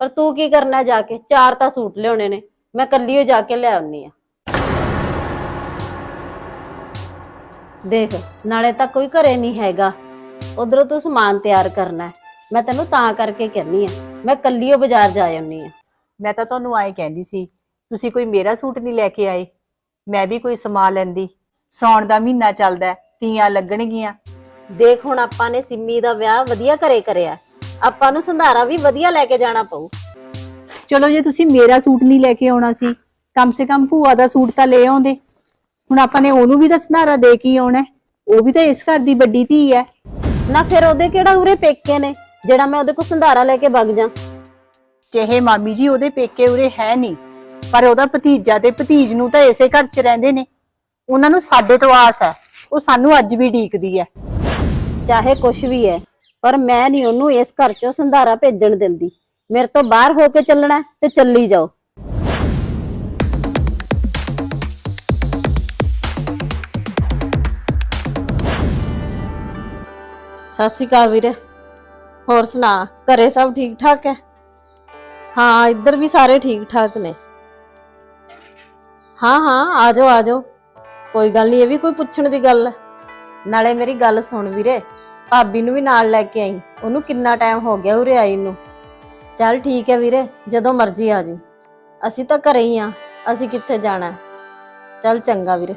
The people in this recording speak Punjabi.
ਪਰ ਤੂੰ ਕੀ ਕਰਨਾ ਜਾ ਕੇ? ਚਾਰ ਤਾਂ ਸੂਟ ਲਿਆਉਣੇ ਨੇ। ਮੈਂ ਕੱਲੀ ਓ ਜਾ ਕੇ ਲੈ ਆਉਣੀ ਆ ਦੇਖ ਨਾਲੇ ਤਾਂ ਕੋਈ ਘਰੇ ਨਹੀਂ ਹੈਗਾ। ਉਧਰੋਂ ਤੂੰ ਸਮਾਨ ਤਿਆਰ ਕਰਨਾ ਹੈ। ਮੈਂ ਤੈਨੂੰ ਤਾਂ ਕਰਕੇ ਕਹਿੰਨੀ ਆ ਮੈਂ ਕੱਲੀ ਓ ਬਾਜ਼ਾਰ ਜਾ ਆਉਣੀ ਆ ਮੈਂ ਤਾਂ ਤੁਹਾਨੂੰ ਆਏ ਕਹਿੰਦੀ ਸੀ ਤੁਸੀਂ ਕੋਈ ਮੇਰਾ ਸੂਟ ਨਹੀਂ ਲੈ ਕੇ ਆਏ। ਮੈਂ ਵੀ ਕੋਈ ਸਮਾ ਲੈਂਦੀ। ਸੌਣ ਦਾ ਮਹੀਨਾ ਚੱਲਦਾ ਹੈ, ਤੀਆਂ ਲੱਗਣਗੀਆਂ। ਦੇਖ ਹੁਣ ਆਪਾਂ ਨੇ ਸਿੰਮੀ ਦਾ ਵਿਆਹ ਵਧੀਆ ਘਰੇ ਕਰਿਆ। ਆਪਾਂ ਨੂੰ ਸੰਧਾਰਾ ਵੀ ਵਧੀਆ ਲੈ ਕੇ ਜਾਣਾ ਪਊ। ਚਲੋ ਜੇ ਤੁਸੀਂ ਮੇਰਾ ਸੂਟ ਨਹੀਂ ਲੈ ਕੇ ਆਉਣਾ ਸੀ ਕਮ ਸੇ ਕਮ ਭੂਆ ਦਾ ਸੂਟ ਤਾਂ ਲੈ ਆਉਂਦੇ। ਹੁਣ ਆਪਾਂ ਨੇ ਉਹਨੂੰ ਵੀ ਤਾਂ ਸੰਧਾਰਾ ਦੇ ਕੇ ਹੀ ਆਉਣਾ ਹੈ। ਉਹ ਵੀ ਤਾਂ ਇਸ ਘਰ ਦੀ ਵੱਡੀ ਧੀ ਹੈ। ਨਾ ਫਿਰ ਉਹਦੇ ਕਿਹੜਾ ਉਰੇ ਪੇਕੇ ਨੇ ਜਿਹੜਾ ਮੈਂ ਉਹਦੇ ਕੋਲ ਸੰਧਾਰਾ ਲੈ ਕੇ ਵਗ ਜਾ। ਚਾਹੇ ਮਾਮੀ ਜੀ ਉਹਦੇ ਪੇਕੇ ਉਰੇ ਹੈ ਨਹੀਂ ਪਰ ਉਹਦਾ ਭਤੀਜਾ ਤੇ ਭਤੀਜ ਨੂੰ ਤਾਂ ਇਸੇ ਘਰ 'ਚ ਰਹਿੰਦੇ ਨੇ। ਉਹਨਾਂ ਨੂੰ ਸਾਡੇ ਤੋਂ ਆਸ ਹੈ ਉਹ ਸਾਨੂੰ ਅੱਜ ਵੀ ਢੀਕਦੀ ਹੈ। ਚਾਹੇ ਕੁਛ ਵੀ ਹੈ। ਪਰ ਮੈਂ ਨਹੀਂ ਉਹਨੂੰ ਇਸ ਘਰ ਚੋਂ ਸੰਧਾਰਾ ਭੇਜਣ ਦਿੰਦੀ। ਮੇਰੇ ਤੋਂ ਬਾਹਰ ਹੋ ਕੇ ਚੱਲਣਾ ਤੇ ਚੱਲੀ ਜਾਓ। ਸਤਿ ਸ਼੍ਰੀ ਅਕਾਲ ਵੀਰੇ। ਹੋਰ ਸੁਣਾ ਘਰੇ ਸਭ ਠੀਕ ਠਾਕ ਹੈ? ਹਾਂ ਇੱਧਰ ਵੀ ਸਾਰੇ ਠੀਕ ਠਾਕ ਨੇ। ਹਾਂ ਹਾਂ ਆ ਜਾਓ ਆ ਜਾਓ। ਕੋਈ ਗੱਲ ਨਹੀਂ ਇਹ ਵੀ ਕੋਈ ਪੁੱਛਣ ਦੀ ਗੱਲ ਹੈ। ਨਾਲੇ ਮੇਰੀ ਗੱਲ ਸੁਣ ਵੀਰੇ ਭਾਬੀ ਨੂੰ ਵੀ ਨਾਲ ਲੈ ਕੇ ਆਈ। ਉਹਨੂੰ ਕਿੰਨਾ ਟਾਈਮ ਹੋ ਗਿਆ ਉਰੇ ਆਈ ਨੂੰ। ਚੱਲ ਠੀਕ ਹੈ ਵੀਰੇ, ਜਦੋਂ ਮਰਜ਼ੀ ਆ ਜੀ। ਅਸੀਂ ਤਾਂ ਘਰੇ ਹੀ ਆ, ਅਸੀਂ ਕਿੱਥੇ ਜਾਣਾ? ਚੱਲ ਚੰਗਾ ਵੀਰੇ।